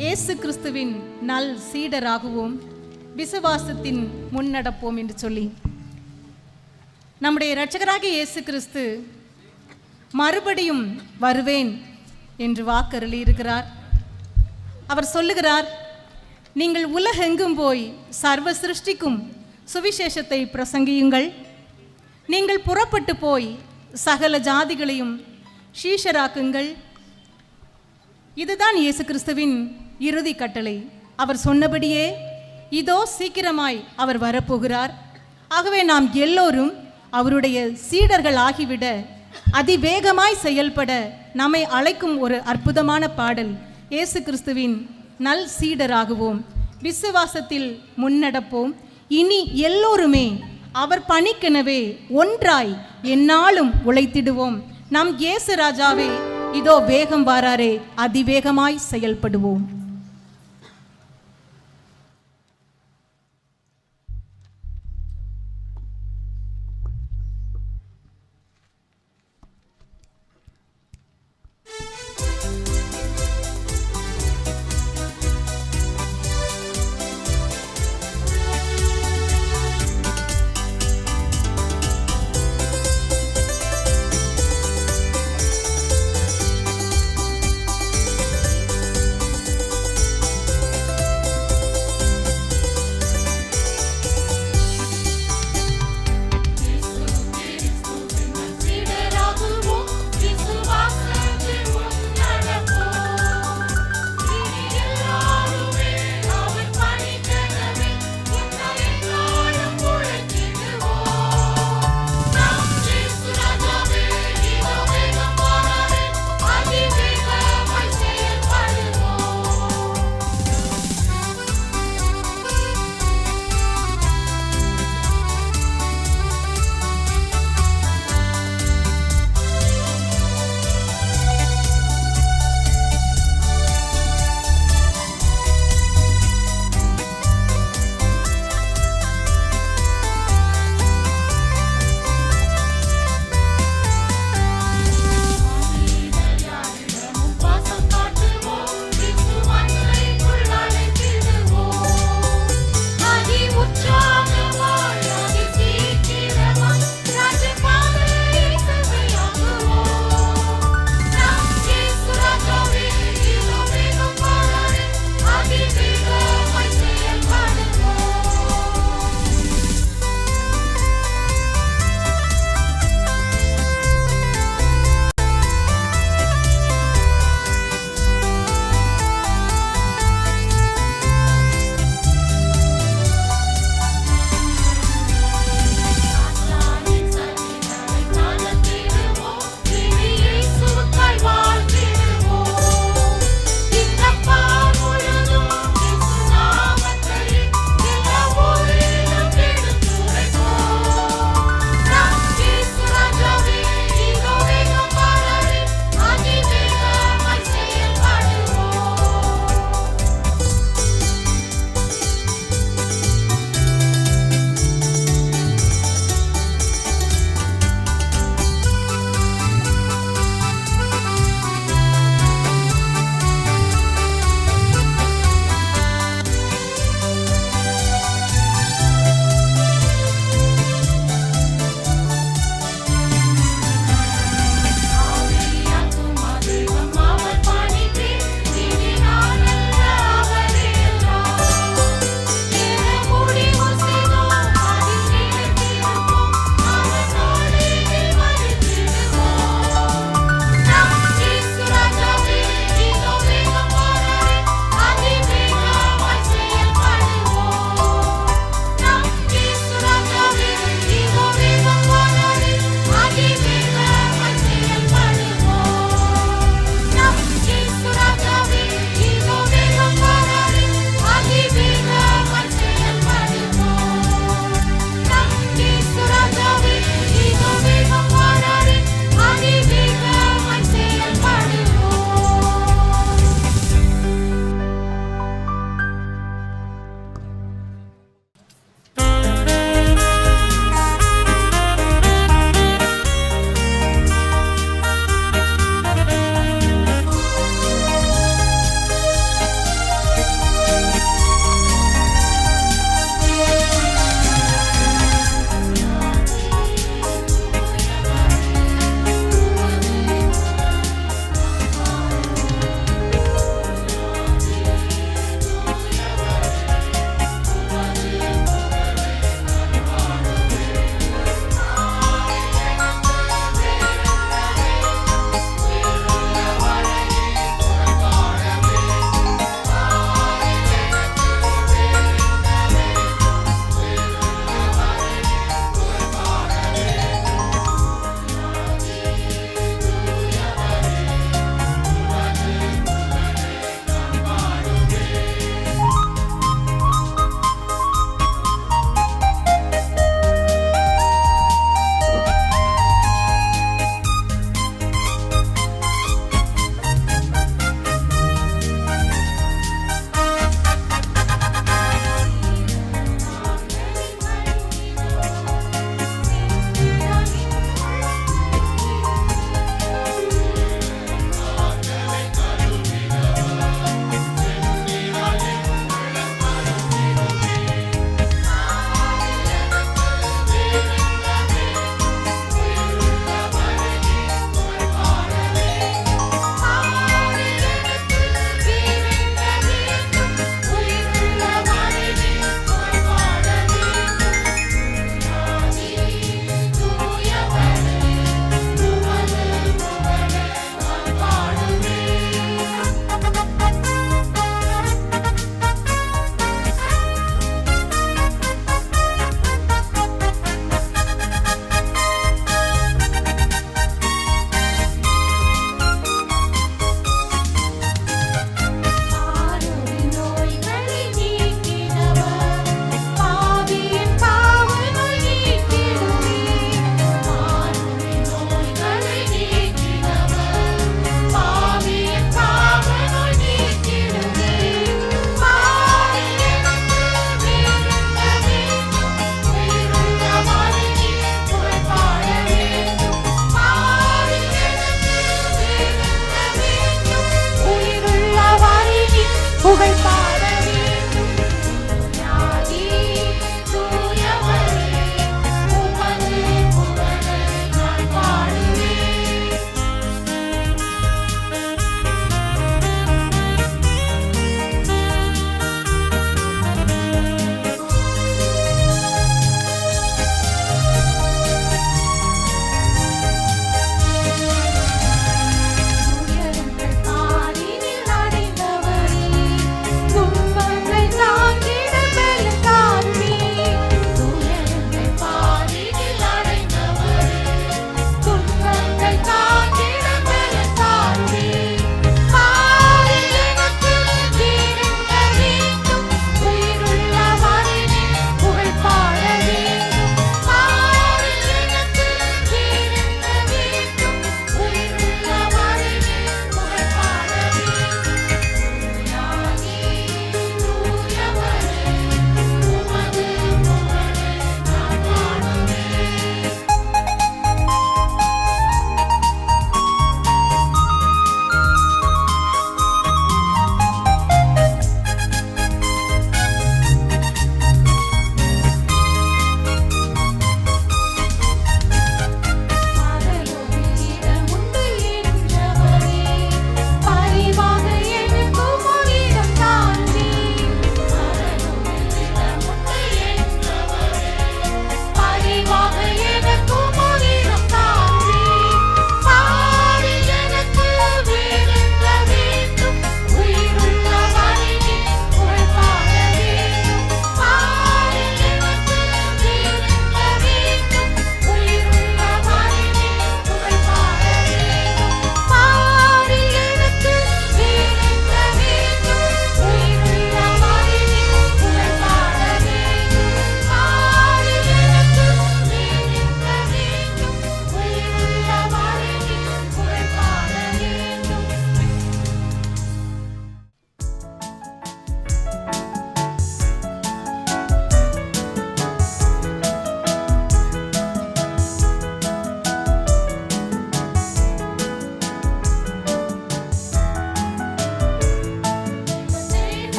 இயேசு கிறிஸ்துவின் நல் சீடராகவும். விசுவாசத்தின் முன்னடப்போம் என்று சொல்லி. நம்முடைய இரட்சகராக இயேசு கிறிஸ்து மறுபடியும் வருவேன் என்று வாக்கருளி இருக்கிறார். அவர் சொல்லுகிறார் நீங்கள் உலகெங்கும் போய் சர்வ சிருஷ்டிக்கும் சுவிசேஷத்தை பிரசங்கியுங்கள். நீங்கள் புறப்பட்டு போய் சகல ஜாதிகளையும் ஷீஷராக்குங்கள் இதுதான் இயேசு கிறிஸ்துவின் இறுதி கட்டளை. அவர் சொன்னபடியே இதோ சீக்கிரமாய் அவர் வரப்போகிறார். ஆகவே நாம் எல்லோரும் அவருடைய சீடர்கள் ஆகிவிட அதிவேகமாய் செயல்பட நம்மை அழைக்கும் ஒரு அற்புதமான பாடல் இயேசு கிறிஸ்துவின் நல் சீடராகுவோம். விசுவாசத்தில் முன்னடப்போம். இனி எல்லோருமே அவர் பணிக்கெனவே ஒன்றாய் என்னாலும் உழைத்திடுவோம். நம் இயேசு ராஜாவே இதோ வேகம் வாராரே அதிவேகமாய் செயல்படுவோம்.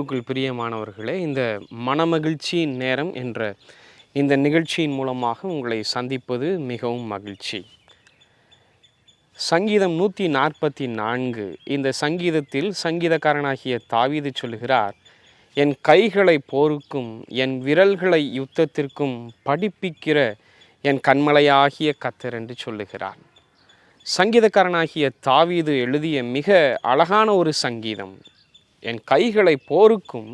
இயேசுவுக்குள் பிரியமானவர்களே இந்த மனமகிழ்ச்சியின் நேரம் என்ற இந்த நிகழ்ச்சியின் மூலமாக உங்களை சந்திப்பது மிகவும் மகிழ்ச்சி. சங்கீதம் நூற்றி நாற்பத்தி நான்கு இந்த சங்கீதத்தில் சங்கீதக்காரனாகிய தாவீது சொல்கிறார் என் கைகளை போருக்கும் என் விரல்களை யுத்தத்திற்கும் படிப்பிக்கிற என் கண்மலையாகிய கத்தர் என்று சொல்லுகிறார். சங்கீதக்காரனாகிய தாவீது எழுதிய மிக அழகான ஒரு சங்கீதம். என் கைகளை போருக்கும்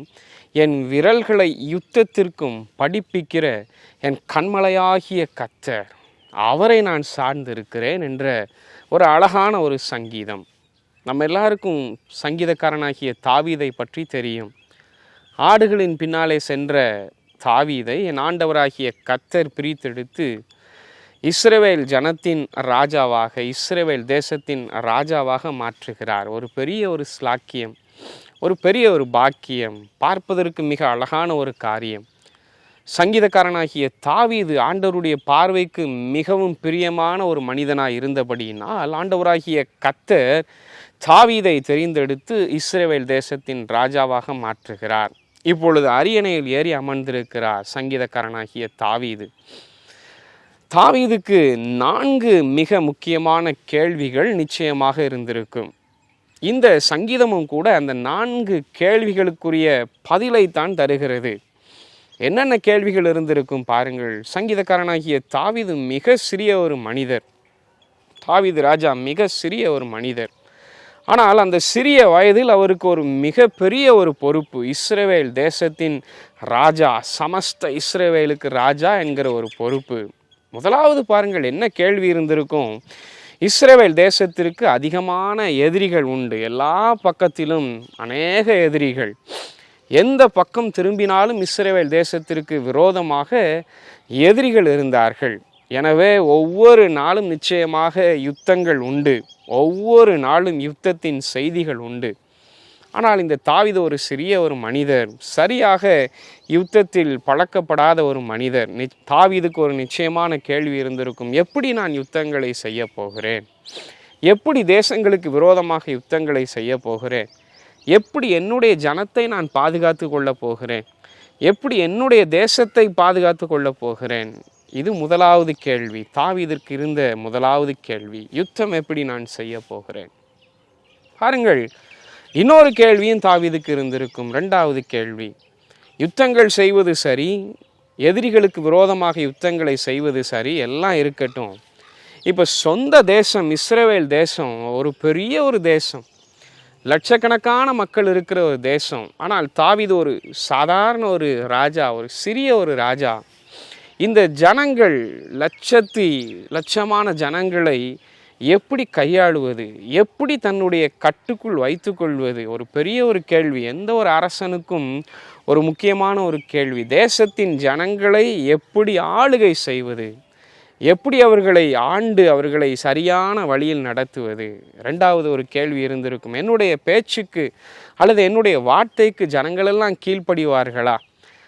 என் விரல்களை யுத்தத்திற்கும் படிப்பிக்கிற என் கண்மலையாகிய கத்தர் அவரை நான் சார்ந்திருக்கிறேன் என்ற ஒரு அழகான ஒரு சங்கீதம். நம்ம எல்லாருக்கும் சங்கீதக்காரனாகிய தாவீதை பற்றி தெரியும். ஆடுகளின் பின்னாலே சென்ற தாவீதை என் ஆண்டவராகிய கத்தர் பிரித்தெடுத்து இஸ்ரேவேல் ஜனத்தின் ராஜாவாக இஸ்ரேவேல் தேசத்தின் ராஜாவாக மாற்றுகிறார். ஒரு பெரிய ஒரு ஸ்லாக்கியம். ஒரு பெரிய ஒரு பாக்கியம் பார்ப்பதற்கு மிக அழகான ஒரு காரியம். சங்கீதக்காரனாகிய தாவீது ஆண்டவருடைய பார்வைக்கு மிகவும் பிரியமான ஒரு மனிதனாக இருந்தபடியினால் ஆண்டவராகிய கத்தர் தாவீதை தெரிந்தெடுத்து இஸ்ரேவேல் தேசத்தின் ராஜாவாக மாற்றுகிறார். இப்பொழுது அரியணையில் ஏறி அமர்ந்திருக்கிறார் சங்கீதக்காரனாகிய தாவீது. தாவீதுக்கு நான்கு மிக முக்கியமான கேள்விகள் நிச்சயமாக இருந்திருக்கும். இந்த சங்கீதமும் கூட அந்த நான்கு கேள்விகளுக்குரிய பதிலைத்தான் தருகிறது. என்னென்ன கேள்விகள் இருந்திருக்கும் பாருங்கள். சங்கீதக்காரனாகிய தாவிது மிக சிறிய ஒரு மனிதர். தாவிது ராஜா மிக சிறிய ஒரு மனிதர். ஆனால் அந்த சிறிய வயதில் அவருக்கு ஒரு மிகப்பெரிய ஒரு பொறுப்பு. இஸ்ரேவேல் தேசத்தின் ராஜா சமஸ்த இஸ்ரேவேலுக்கு ராஜா என்கிற ஒரு பொறுப்பு. முதலாவது பாருங்கள் என்ன கேள்வி இருந்திருக்கும்? இஸ்ரேவேல் தேசத்திற்கு அதிகமான எதிரிகள் உண்டு. எல்லா பக்கத்திலும் அநேக எதிரிகள். எந்த பக்கம் திரும்பினாலும் இஸ்ரேவேல் தேசத்திற்கு விரோதமாக எதிரிகள் இருந்தார்கள். எனவே ஒவ்வொரு நாளும் நிச்சயமாக யுத்தங்கள் உண்டு. ஒவ்வொரு நாளும் யுத்தத்தின் செய்திகள் உண்டு. ஆனால் இந்த தாவித ஒரு சிறிய ஒரு மனிதர் சரியாக யுத்தத்தில் பழக்கப்படாத ஒரு மனிதர். நி தாவிதுக்கு ஒரு நிச்சயமான கேள்வி இருந்திருக்கும். எப்படி நான் யுத்தங்களை செய்ய போகிறேன்? எப்படி தேசங்களுக்கு விரோதமாக யுத்தங்களை செய்ய போகிறேன்? எப்படி என்னுடைய ஜனத்தை நான் பாதுகாத்து கொள்ளப் போகிறேன்? எப்படி என்னுடைய தேசத்தை பாதுகாத்து கொள்ளப் போகிறேன்? இது முதலாவது கேள்வி. தாவிதற்கு இருந்த முதலாவது கேள்வி. யுத்தம் எப்படி நான் செய்ய போகிறேன்? பாருங்கள் இன்னொரு கேள்வியும் தாவிதுக்கு இருந்திருக்கும். ரெண்டாவது கேள்வி யுத்தங்கள் செய்வது சரி எதிரிகளுக்கு விரோதமாக யுத்தங்களை செய்வது சரி எல்லாம் இருக்கட்டும். இப்போ சொந்த தேசம் இஸ்ரேவேல் தேசம் ஒரு பெரிய ஒரு தேசம். லட்சக்கணக்கான மக்கள் இருக்கிற ஒரு தேசம். ஆனால் தாவிது ஒரு சாதாரண ஒரு ராஜா ஒரு சிறிய ஒரு ராஜா. இந்த ஜனங்கள் லட்சத்தி லட்சமான ஜனங்களை எப்படி கையாளுவது எப்படி தன்னுடைய கட்டுக்குள் வைத்துக்கொள்வது ஒரு பெரிய ஒரு கேள்வி. எந்த ஒரு அரசனுக்கும் ஒரு முக்கியமான ஒரு கேள்வி. தேசத்தின் ஜனங்களை எப்படி ஆளுகை செய்வது எப்படி அவர்களை ஆண்டு அவர்களை சரியான வழியில் நடத்துவது? ரெண்டாவது ஒரு கேள்வி இருந்திருக்கும். என்னுடைய பேச்சுக்கு அல்லது என்னுடைய வார்த்தைக்கு ஜனங்களெல்லாம் கீழ்ப்படிவார்களா?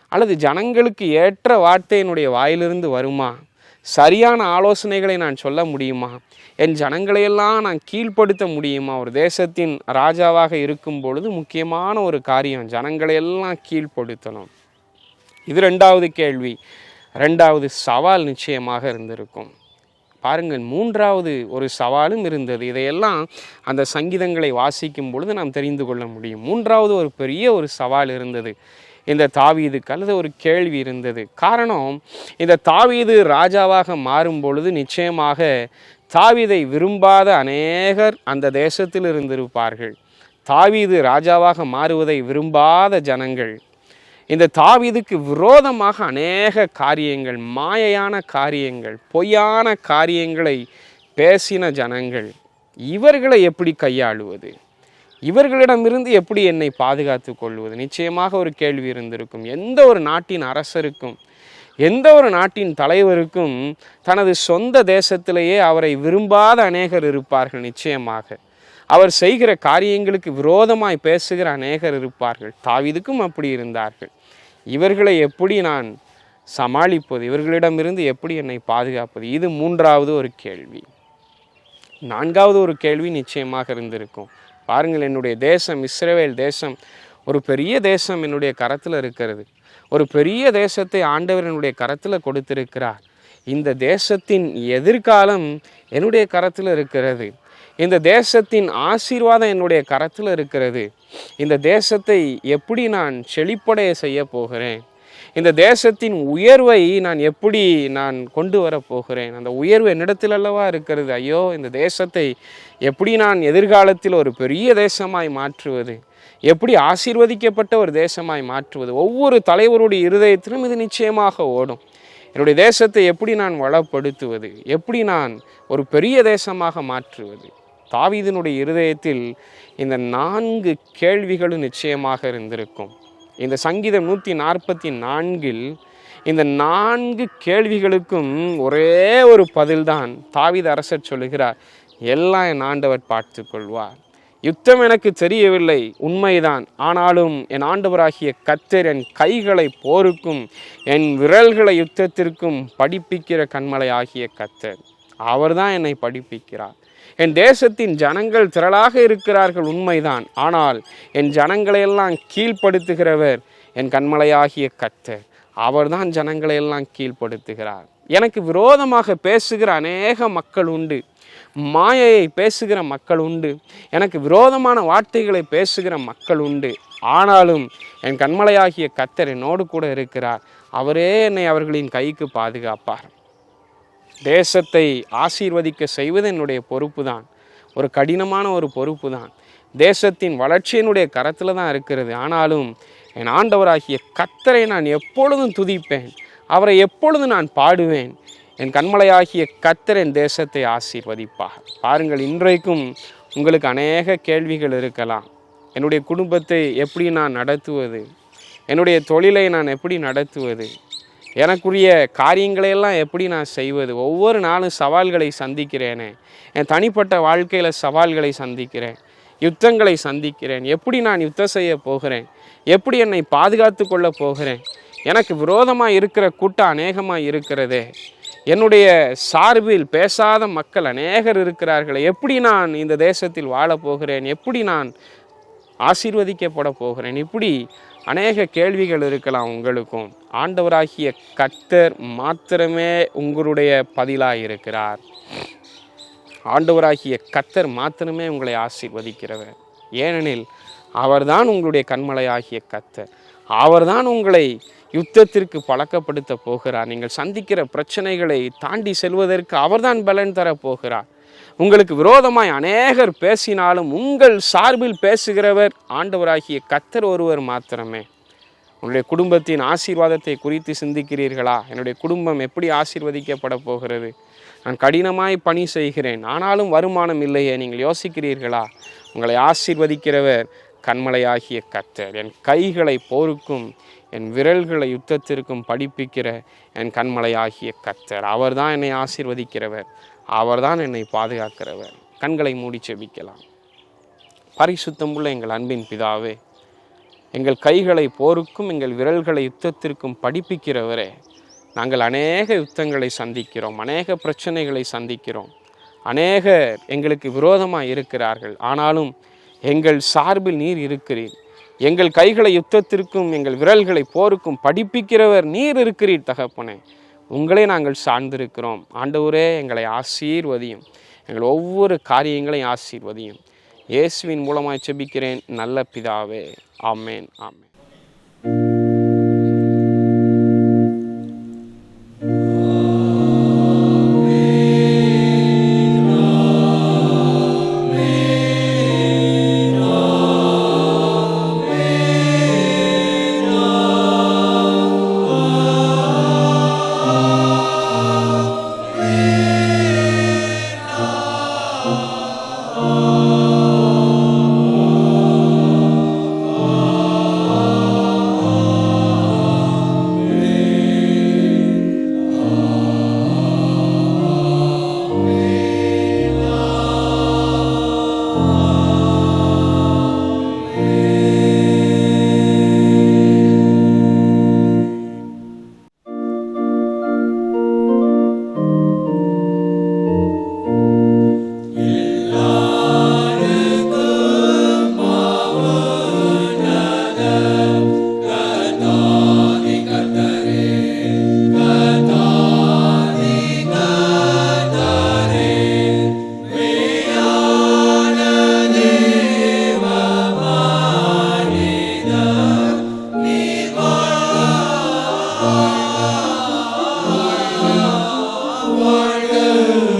அல்லது ஜனங்களுக்கு ஏற்ற வார்த்தை என்னுடைய வாயிலிருந்து வருமா? சரியான ஆலோசனைகளை நான் சொல்ல முடியுமா? என் ஜனங்களையெல்லாம் நான் கீழ்ப்படுத்த முடியுமா? ஒரு தேசத்தின் ராஜாவாக இருக்கும் பொழுது முக்கியமான ஒரு காரியம் ஜனங்களையெல்லாம் கீழ்ப்படுத்தணும். இது ரெண்டாவது கேள்வி. ரெண்டாவது சவால் நிச்சயமாக இருந்திருக்கும். பாருங்கள் மூன்றாவது ஒரு சவாலும் இருந்தது. இதையெல்லாம் அந்த சங்கீதங்களை வாசிக்கும் பொழுது நாம் தெரிந்து கொள்ள முடியும். மூன்றாவது ஒரு பெரிய ஒரு சவால் இருந்தது. இந்த தாவீதுக்கு அல்லது ஒரு கேள்வி இருந்தது. காரணம் இந்த தாவீது ராஜாவாக மாறும் பொழுது நிச்சயமாக தாவீதை விரும்பாத அநேகர் அந்த தேசத்தில் இருந்திருப்பார்கள். தாவீது ராஜாவாக மாறுவதை விரும்பாத ஜனங்கள். இந்த தாவீதுக்கு விரோதமாக அநேக காரியங்கள் மாயையான காரியங்கள் பொய்யான காரியங்களை பேசின ஜனங்கள். இவர்களை எப்படி கையாளுவது? இவர்களிடமிருந்து எப்படி என்னை பாதுகாத்து கொள்வது? நிச்சயமாக ஒரு கேள்வி இருந்திருக்கும். எந்த ஒரு நாட்டின் அரசருக்கும் எந்த ஒரு நாட்டின் தலைவருக்கும் தனது சொந்த தேசத்திலேயே அவரை விரும்பாத அநேகர் இருப்பார்கள் நிச்சயமாக. அவர் செய்கிற காரியங்களுக்கு விரோதமாய் பேசுகிற அநேகர் இருப்பார்கள். தாவிதுக்கும் அப்படி இருந்தார்கள். இவர்களை எப்படி நான் சமாளிப்பது? இவர்களிடமிருந்து எப்படி என்னை பாதுகாப்பது? இது மூன்றாவது ஒரு கேள்வி. நான்காவது ஒரு கேள்வி நிச்சயமாக இருந்திருக்கும். பாருங்கள் என்னுடைய தேசம் இஸ்ரேவேல் தேசம் ஒரு பெரிய தேசம் என்னுடைய கரத்தில் இருக்கிறது. ஒரு பெரிய தேசத்தை ஆண்டவர் என்னுடைய கரத்தில் கொடுத்திருக்கிறார். இந்த தேசத்தின் எதிர்காலம் என்னுடைய கரத்தில் இருக்கிறது. இந்த தேசத்தின் ஆசீர்வாதம் என்னுடைய கரத்தில் இருக்கிறது. இந்த தேசத்தை எப்படி நான் செழிப்படைய செய்ய போகிறேன்? இந்த தேசத்தின் உயர்வை நான் எப்படி நான் கொண்டு வர போகிறேன்? அந்த உயர்வு என்னிடத்தில் அல்லவா இருக்கிறது? ஐயோ இந்த தேசத்தை எப்படி நான் எதிர்காலத்தில் ஒரு பெரிய தேசமாய் மாற்றுவது? எப்படி ஆசீர்வதிக்கப்பட்ட ஒரு தேசமாய் மாற்றுவது? ஒவ்வொரு தலைவருடைய இருதயத்திலும் இது நிச்சயமாக ஓடும். என்னுடைய தேசத்தை எப்படி நான் வளப்படுத்துவது? எப்படி நான் ஒரு பெரிய தேசமாக மாற்றுவது? தாவீதனுடைய இருதயத்தில் இந்த நான்கு கேள்விகளும் நிச்சயமாக இருந்திருக்கும். இந்த சங்கீதம் நூற்றி நாற்பத்தி நான்கில் இந்த நான்கு கேள்விகளுக்கும் ஒரே ஒரு பதில்தான் தாவீத அரசர் சொல்லுகிறார் எல்லாம் என் ஆண்டவர் பார்த்து கொள்வார் யுத்தம் எனக்கு தெரியவில்லை உண்மைதான். ஆனாலும் என் ஆண்டவராகிய கத்தர் என் கைகளை போருக்கும் என் விரல்களை யுத்தத்திற்கும் படிப்பிக்கிற கண்மலை ஆகிய கத்தர் அவர்தான் என்னை படிப்பிக்கிறார். என் தேசத்தின் ஜனங்கள் திரளாக இருக்கிறார்கள் உண்மைதான். ஆனால் என் ஜனங்களையெல்லாம் கீழ்ப்படுத்துகிறவர் என் கண்மலையாகிய கத்தர் அவர்தான் ஜனங்களையெல்லாம் கீழ்ப்படுத்துகிறார். எனக்கு விரோதமாக பேசுகிற அநேக மக்கள் உண்டு. மாயையை பேசுகிற மக்கள் உண்டு. எனக்கு விரோதமான வார்த்தைகளை பேசுகிற மக்கள் உண்டு. ஆனாலும் என் கண்மலையாகிய கத்தர் என்னோடு கூட இருக்கிறார். அவரே என்னை அவர்களின் கைக்கு பாதுகாப்பார். தேசத்தை ஆசீர்வதிக்க செய்வது என்னுடைய பொறுப்பு தான் ஒரு கடினமான ஒரு பொறுப்பு தான் தேசத்தின் வளர்ச்சியினுடைய கரத்தில் தான் இருக்கிறது. ஆனாலும் என் ஆண்டவராகிய கத்தரை நான் எப்பொழுதும் துதிப்பேன். அவரை எப்பொழுதும் நான் பாடுவேன். என் கண்மலையாகிய கத்தர் என் தேசத்தை ஆசீர்வதிப்பாக பாருங்கள் இன்றைக்கும் உங்களுக்கு அநேக கேள்விகள் இருக்கலாம். என்னுடைய குடும்பத்தை எப்படி நான் நடத்துவது? என்னுடைய தொழிலை நான் எப்படி நடத்துவது? எனக்குரிய காரியங்களையெல்லாம் எப்படி நான் செய்வது? ஒவ்வொரு நாளும் சவால்களை சந்திக்கிறேனே. என் தனிப்பட்ட வாழ்க்கையில் சவால்களை சந்திக்கிறேன். யுத்தங்களை சந்திக்கிறேன். எப்படி நான் யுத்தம் செய்ய போகிறேன்? எப்படி என்னை பாதுகாத்து கொள்ள போகிறேன்? எனக்கு விரோதமாக இருக்கிற கூட்டம் அநேகமாக இருக்கிறதே. என்னுடைய சார்பில் பேசாத மக்கள் அநேகர் இருக்கிறார்களே எப்படி நான் இந்த தேசத்தில் வாழப்போகிறேன் எப்படி நான் ஆசீர்வதிக்கப்பட போகிறேன்? இப்படி அநேக கேள்விகள் இருக்கலாம் உங்களுக்கும். ஆண்டவராகிய கர்த்தர் மாத்திரமே உங்களுடைய பதிலாக இருக்கிறார் ஆண்டவராகிய கர்த்தர் மாத்திரமே உங்களை ஆசீர்வதிக்கிறவர். ஏனெனில் அவர்தான் உங்களுடைய கண்மலையாகிய கர்த்தர். அவர்தான் உங்களை யுத்தத்திற்கு பழக்கப்படுத்த போகிறார். நீங்கள் சந்திக்கிற பிரச்சனைகளை தாண்டி செல்வதற்கு அவர்தான் பலன் தர போகிறார். உங்களுக்கு விரோதமாய் அநேகர் பேசினாலும் உங்கள் சார்பில் பேசுகிறவர் ஆண்டவராகிய கத்தர் ஒருவர் மாத்திரமே. உன்னுடைய குடும்பத்தின் ஆசீர்வாதத்தை குறித்து சிந்திக்கிறீர்களா? என்னுடைய குடும்பம் எப்படி ஆசீர்வதிக்கப்பட போகிறது? நான் கடினமாய் பணி செய்கிறேன். ஆனாலும் வருமானம் இல்லையே நீங்கள் யோசிக்கிறீர்களா? உங்களை ஆசீர்வதிக்கிறவர் கண்மலையாகிய கத்தர் என் கைகளை போருக்கும் என் விரல்களை யுத்தத்திற்கும் படிப்பிக்கிற என் கண்மலையாகிய கத்தர் அவர்தான் என்னை ஆசீர்வதிக்கிறவர். அவர்தான் என்னை பாதுகாக்கிறவர். கண்களை மூடி செபிக்கலாம். பரிசுத்தமுள்ள எங்கள் அன்பின் பிதாவே எங்கள் கைகளை போருக்கும் எங்கள் விரல்களை யுத்தத்திற்கும் படிப்பிக்கிறவரே நாங்கள் அநேக யுத்தங்களை சந்திக்கிறோம் அநேக பிரச்சனைகளை சந்திக்கிறோம். அநேகர் எங்களுக்கு விரோதமாக இருக்கிறார்கள். ஆனாலும் எங்கள் சார்பில் நீர் இருக்கிறீர். எங்கள் கைகளை யுத்தத்திற்கும் எங்கள் விரல்களை போருக்கும் படிப்பிக்கிறவர் நீர் இருக்கிறீர் தகப்பனே. உங்களே நாங்கள் சார்ந்திருக்கிறோம். ஆண்டவரே எங்களை ஆசீர்வதியும். எங்கள் ஒவ்வொரு காரியங்களையும் ஆசீர்வதியும். இயேசுவின் மூலமாய் செபிக்கிறேன் நல்ல பிதாவே. ஆமேன் ஆமேன். Yeah.